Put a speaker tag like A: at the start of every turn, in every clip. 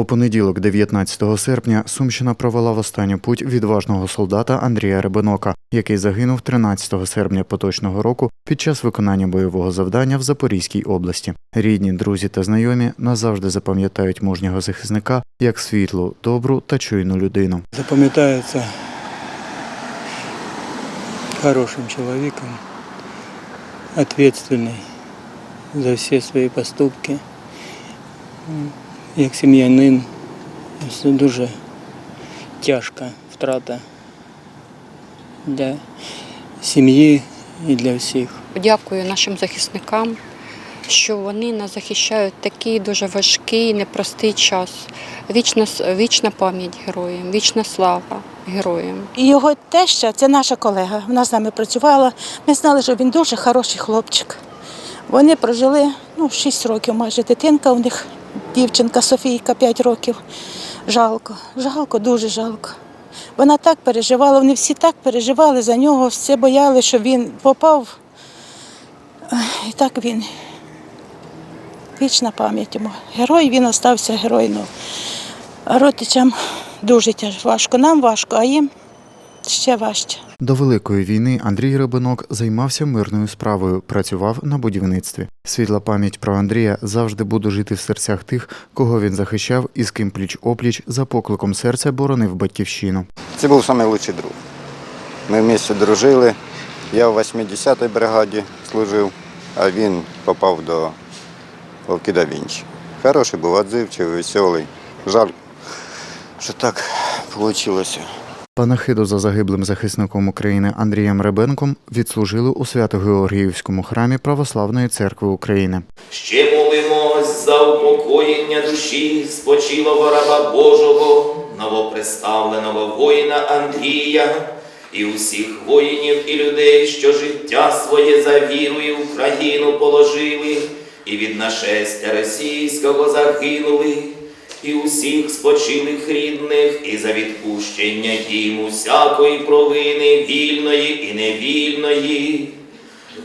A: У понеділок, 19 серпня, Сумщина провела в останню путь відважного солдата Андрія Ребенока, який загинув 13 серпня поточного року під час виконання бойового завдання в Запорізькій області. Рідні, друзі та знайомі назавжди запам'ятають мужнього захисника як світлу, добру та чуйну людину.
B: запоминается хорошим человеком, ответственный за все свои поступки. Як сім'янин, це дуже тяжка втрата для сім'ї і для всіх.
C: Дякую нашим захисникам, що вони нас захищають такий дуже важкий, непростий час. Вічна, вічна пам'ять героям, вічна слава героям.
D: І його теща це наша колега. Вона з нами працювала. Ми знали, що він дуже хороший хлопчик. Вони прожили ну, 6 років, майже дитинка у них, дівчинка Софійка 5 років. Жалко, жалко, дуже жалко. Вона так переживала, вони всі так переживали за нього, все бояли, що він попав. І так він. Вічна пам'ять йому. Герой він остався герой. А родичам дуже важко. Нам важко, а їм ще важче.
A: До Великої війни Андрій Ребенок займався мирною справою, працював на будівництві. Світла пам'ять про Андрія завжди буде жити в серцях тих, кого він захищав і з ким пліч опліч за покликом серця боронив батьківщину.
E: Це був найкращий друг. Ми в місті дружили. Я в 80-й бригаді служив, а він попав до Вовки да Вінчі. Хороший був, відзивчивий, веселий. Жаль, що так вийшло.
A: Панахиду за загиблим захисником України Андрієм Ребенком відслужили у Свято-Георгіївському храмі Православної церкви України.
F: Ще молимось за упокоєння душі спочилого раба Божого, новоприставленого воїна Андрія і усіх воїнів і людей, що життя своє за вірою в Україну положили, і від нашестя російського загинули, і усіх спочилих рідних, і за відпущення їм усякої провини вільної і невільної.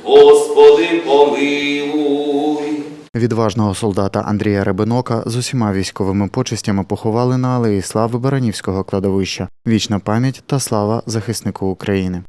F: Господи, помилуй.
A: Відважного солдата Андрія Ребенока з усіма військовими почестями поховали на алеї слави Баранівського кладовища. Вічна пам'ять та слава захиснику України.